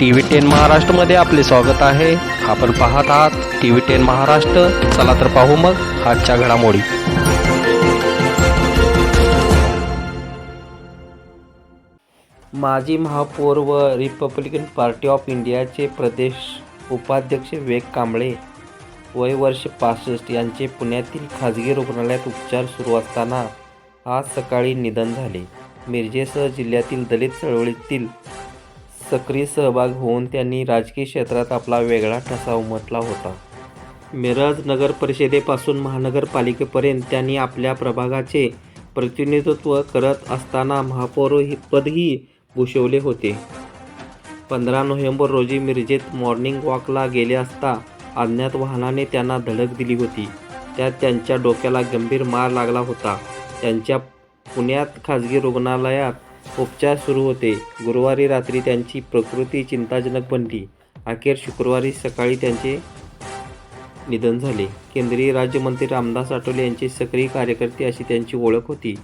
T V ten महाराष्ट्रमध्ये आपले स्वागत आहे. आपण पाहत आहात टी व्ही टेन महाराष्ट्र. चला तर पाहू मग आजच्या घडामोडी. माजी महापौर व रिपब्लिकन पार्टी ऑफ इंडियाचे प्रदेश उपाध्यक्ष विवेक कांबळे वय वर्ष पासष्ट यांचे पुण्यातील खाजगी रुग्णालयात उपचार सुरू असताना आज सकाळी निधन झाले. मिरजेसह जिल्ह्यातील दलित चळवळीतील सक्रिय सहभाग होऊन त्यांनी राजकीय क्षेत्रात आपला वेगळा ठसा उमटला होता. मिरज नगर परिषदेपासून महानगरपालिकेपर्यंत त्यांनी आपल्या प्रभागाचे प्रतिनिधित्व करत असताना महापौर पदही भूषवले होते. पंधरा नोव्हेंबर रोजी मिरजेत मॉर्निंग वॉकला गेले असता अज्ञात वाहनाने त्यांना धडक दिली होती. त्यात त्यांच्या डोक्याला गंभीर मार लागला होता. त्यांच्या पुण्यात खाजगी रुग्णालयात उपचार सुरू होते. गुरुवारी रात्री त्यांची प्रकृती चिंताजनक बनली. अखेर शुक्रवारी सकाळी त्यांचे निधन झाले. केंद्रीय राज्यमंत्री रामदास आठवले यांचे सक्रिय कार्यकर्ते अशी त्यांची ओळख होती.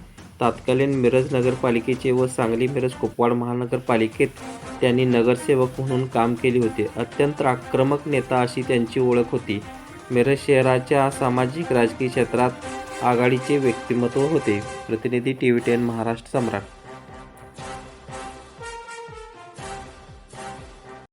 तात्कालीन मिरज नगरपालिकेचे व सांगली मिरज कुपवाड महानगरपालिकेत त्यांनी नगरसेवक म्हणून काम केले होते. अत्यंत आक्रमक नेता अशी त्यांची ओळख होती. मिरज शहराच्या सामाजिक राजकीय क्षेत्रात आघाडीचे व्यक्तिमत्व होते. प्रतिनिधी टी व्ही टेन महाराष्ट्र सम्राट